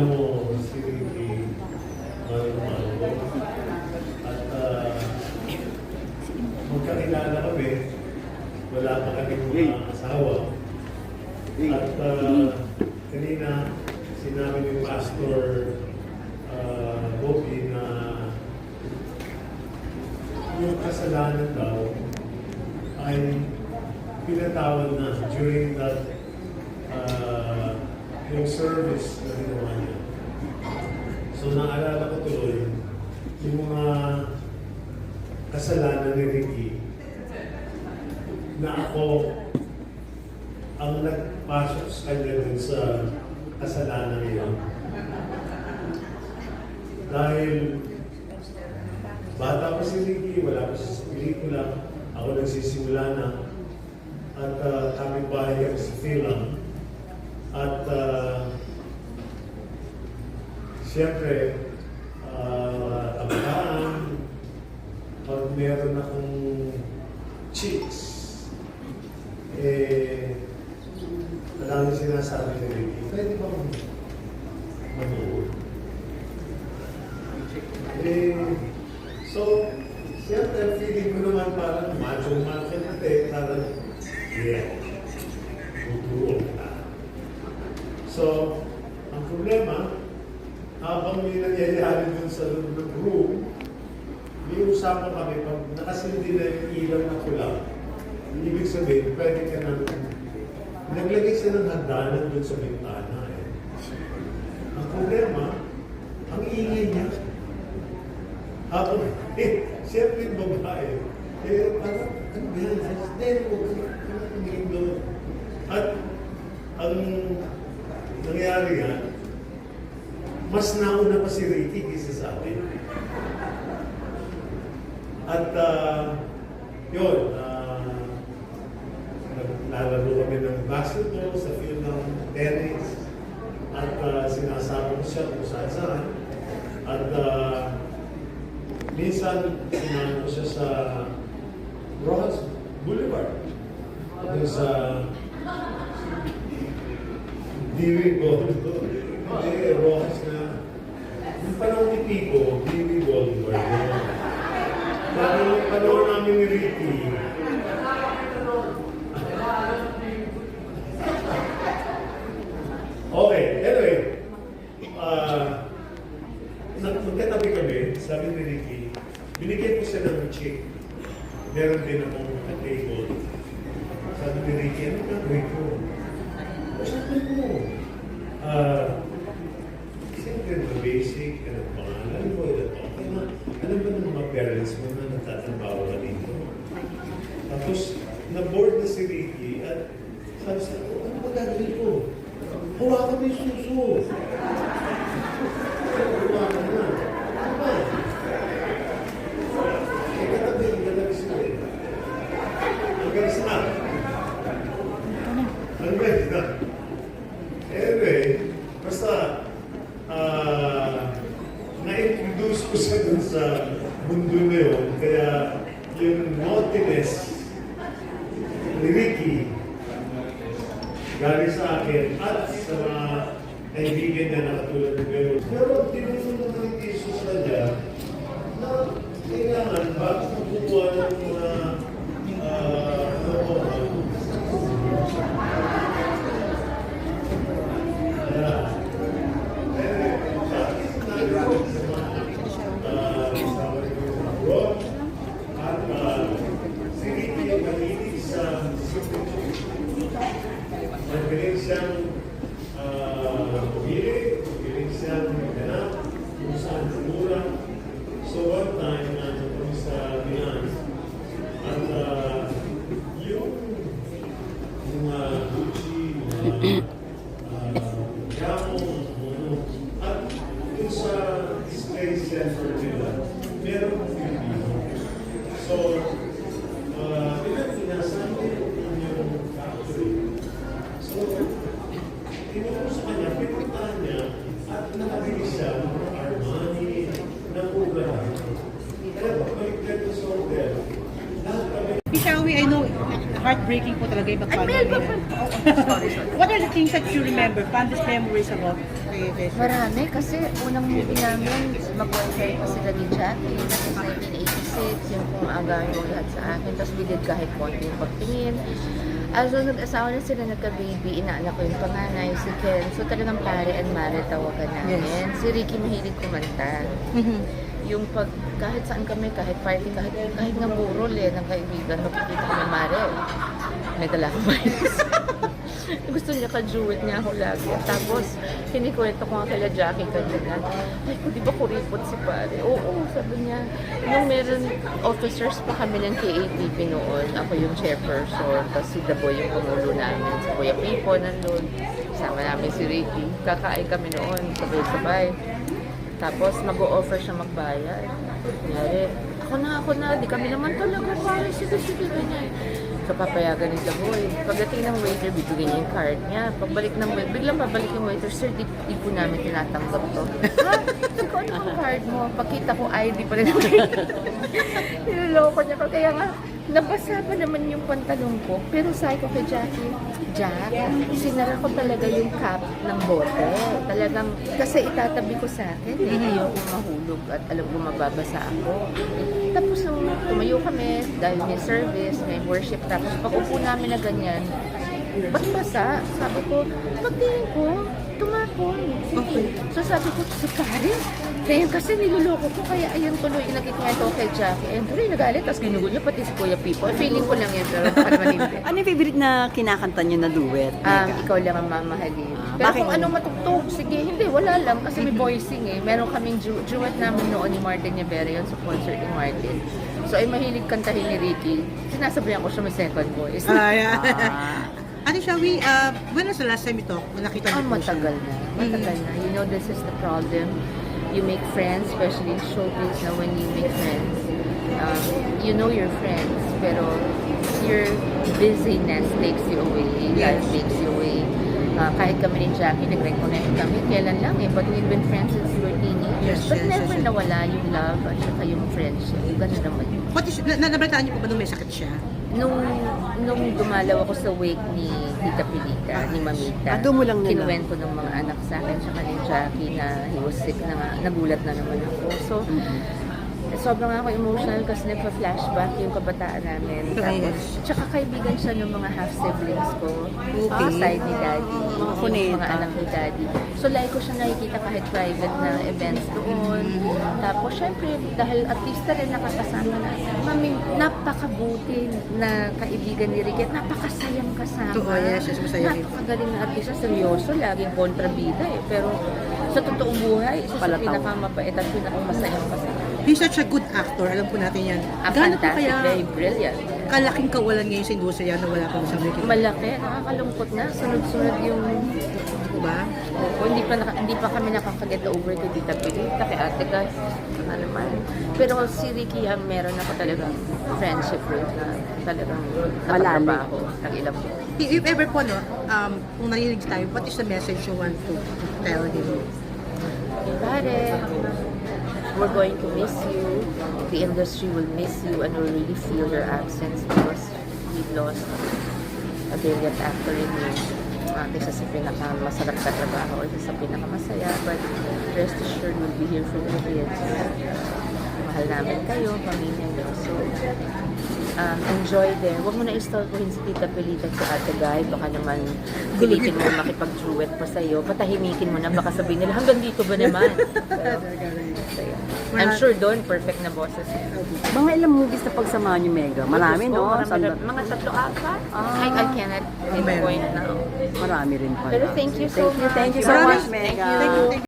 alam mo, si Ricky, mahal ko. At uh, magkakilala kami, wala pa kami mga asawa. At uh, kanina, sinabi ni Pastor uh, Bobby na yung kasalanan daw ay pinatawad na during that yung service na ginawa niya. So naalala ko tuloy yung mga kasalanan ni Ricky na ako ang nagpasok sa kanya dun sa kasalanan niya. Dahil bata pa si Ricky, wala pa siya sa pelikula, ako nagsisimula na. At uh, kami bahay kami sa film. At uh, siyempre, uh, abahaan, pag meron akong chicks, eh, marami sinasabi ni Ricky, pwede ba manood? Eh, so, siyempre, feeling ko naman parang macho man ka na eh, parang, yeah, tutuon ka. So, ang problema, habang may nangyayari dun sa loob ng room, may usapan kami, pag nakasindi na ilaw na pula, ibig sabihin, pwede ka nang, naglagay siya ng hagdanan dun sa bintana eh. Ang problema, ang ingay niya, habang, eh, siyempre babae, eh, parang, ano ba yan? Then, huwag ka tumingin doon. At, ang nangyari nga, mas nauna pa si Ricky kaysa sa akin. At, uh, yun, uh, naglalaro kami ng basketball sa field ng tennis. At uh, sinasama ko siya kung saan saan. At uh, minsan, sinama siya sa Rojas Boulevard. Doon sa Dewey Boulevard. Hindi, Rojas na. Yung panahon ni Pico, Dewey Boulevard. Dahil yung panahon namin ni Ricky, Okay, anyway, uh, magkatabi kami, sabi ni Ricky, binigyan ko siya ng chick. Meron din akong table. Sabi ni Ricky, ano gagawin ko? Sabi ko, ah, siyempre na basic, ano pangalan mo, ito, okay na. Alam ba ng mga parents mo na nagtatrabaho ka dito? Tapos, na-board na si Ricky at sabi sa ano ba gagawin ko? Hawakan mo yung suso. Hawakan na. Ano ba? Eh, katabi, ang ganda sila eh. Ang galis na. Ang galis na. Anyway, basta, ah, na-introduce ko siya dun sa mundo na yun. Kaya, yung naughtiness ni Ricky, galing sa akin at sa mga kaibigan na nakatulad ni Pero. Pero tinutulong ng Jesus sa niya na kailangan bago magkukuha ng mga uh, lokohan. Yeah. Eh, bakit nagawa sa mga ah, kasama niyo sa abroad? At ah, si Ricky ay mahilig sa Magaling siyang uh, pumili, magaling siyang maghanap kung saan mura. So one time, nandun kami sa Milan. At uh, yung mga Gucci, mga uh, Gamo, ano, at yung sa display center nila, meron kong Filipino. So, uh, pinag-inasan ko yung factory. So, tinuro sa kanya, pinuntahan niya, at nakabili siya ng mga Armani, ng Uber. Heartbreaking po talaga yung Ay, pagpano Mel, nila. sorry, sorry. What are the things that you remember, fondest memories about kay? Marami kasi unang movie namin, mag-boyfriend pa sila ni Jackie. That was 1986, yung kung agaw yung lahat sa akin. Tapos we did kahit konti yung pagtingin. As so, nag-asawa na sila, nagka-baby, inaanak ko yung panganay, si Ken. So talagang pare and mare tawagan namin. Yes. Si Ricky mahilig kumanta. Mhm. Yung pag, kahit saan kami, kahit party, kahit, kahit nga burol eh, ng kaibigan, makikita kami mare. May dala. Gusto niya ka-duet niya ako lagi. Tapos, kinikwento ko nga kay Jackie kanina. Ay, ko, di ba kuripot si pare? Oo, sabi niya. Nung meron officers pa kami ng KATP noon, ako yung chairperson, tapos si Daboy yung pangulo namin, si Kuya Pipo nandun. Sama namin si Ricky. Kakain kami noon, sabay-sabay. Tapos mag-o-offer siya magbayad. Kunyari, ako na, ako na, di kami naman talaga pare, sige, sige, ganyan. So papayagan ni Daboy. Pagdating ng waiter, bibigyan niya yung card niya. Pagbalik ng waiter, biglang babalik yung waiter, sir, di, di po namin tinatanggap to. ha? Sabi ko, ano card mo? Pagkita ko ID pa rin. Niloloko niya ko. Kaya nga, nabasa pa naman yung pantalon ko. Pero sabi ko kay Jackie, Jack, sinara ko talaga yung cap ng bote. Talagang, kasi itatabi ko sa akin. Eh, ayoko mahulog at alam ko mababasa ako. Tapos nung tumayo kami, dahil may service, may worship, tapos pag upo namin na ganyan, ba't basa? Sabi ko, pagtingin ko, tumapon. Sige. So sabi ko, si Karen, kaya kasi niloloko ko, kaya ayun tuloy, inagkikwento ko kay Jackie. And tuloy nagalit, tapos ginugo niya pati si Kuya Pipo. Feeling ko lang yan, pero baka naman hindi. Ano yung favorite na kinakanta niyo na duet? Um, ikaw lang ang mamahalin. Ah, Pero bakit kung ano matugtog, sige, hindi, wala lang. Kasi may voicing eh. Meron kaming du- duet namin noon ni Martin Yabera yun sa concert ni Martin. So ay mahilig kantahin ni Ricky. Sinasabihan ko siya may second voice. Ah, yeah. Ah. Ate Shawi, uh, when was the last time you talk? Nakita Ah, niyo po siya? matagal na. Matagal na. You know, this is the problem. You make friends, especially in showbiz, na when you make friends, um, you know your friends, pero your busyness takes you away. Life takes you away. Ah, kahit kami ni Jackie, nag-reconnect kami, kailan lang eh, but we've been friends since we were teenagers. Yes, but yes, never yes, yes. nawala yung love at saka yung friendship. Ganun naman yun. What is, na, nabalitaan niyo po ba nung may sakit siya? Nung, nung dumalaw ako sa wake ni Tita Pilita, ni Mamita, Ah, doon mo lang nalaman. kinuwento ng mga anak sa akin, tsaka ni Jackie na he was sick na nga, nagulat na naman ako. So, sobrang ako emotional kasi nagpa-flashback yung kabataan namin. Tapos, tsaka kaibigan siya ng mga half-siblings ko. Okay. Sa side ni Daddy. Mga kuneta. mga anak ni Daddy. So, like ko siya nakikita kahit private na events doon. Tapos, syempre, dahil artista rin nakakasama na, mami, napakabuti na kaibigan ni Ricky. at Napakasayang kasama. Oo, yes, yes, masaya rin. Napakagaling na artista. Seryoso, laging kontrabida eh. Pero sa totoong buhay, isa sa Palataw. pinakamabait at pinakamasayang kasama. He's such a good actor, alam po natin yan. Ah, Gaano po fantastic, kaya very brilliant. kalaking kawalan ngayon sa industriya na wala pa sa Amerika? Malaki, nakakalungkot na. Sunod-sunod yung Di ba? Oo, hindi pa naka, hindi pa kami nakaka-get over kay Tita Pilita, kay Ate Gus, ano naman. Pero si Ricky ang meron ako talagang friendship with na talagang Malalim. nakatrabaho ng ilang If if ever po, no, um, kung narinig tayo, what is the message you want to tell him? Pare, we're going to miss you. The industry will miss you and will really feel your absence because we've lost a brilliant actor in you. Uh, isa sa pinakamasarap sa trabaho, isa sa pinakamasaya. But rest assured, we'll be here for the kids. Mahal namin kayo, pamilya niyo. So, um, enjoy there. Huwag mo na istorbohin si Tita Pelita si Ate Guy. Baka naman pilitin mo makipag-duet pa sa'yo. Patahimikin mo na. Baka sabihin nila, hanggang dito ba naman? Pero, so, yun. I'm sure doon, perfect na boses. Mga ilang movies na pagsamahan niyo, Mega? Marami, no? Marami, Sanda- mga tatlo ata. Ah. I, I cannot pinpoint now. Marami rin pala. Pero thank you so Thank you, much. thank you so much, Mega. Thank you.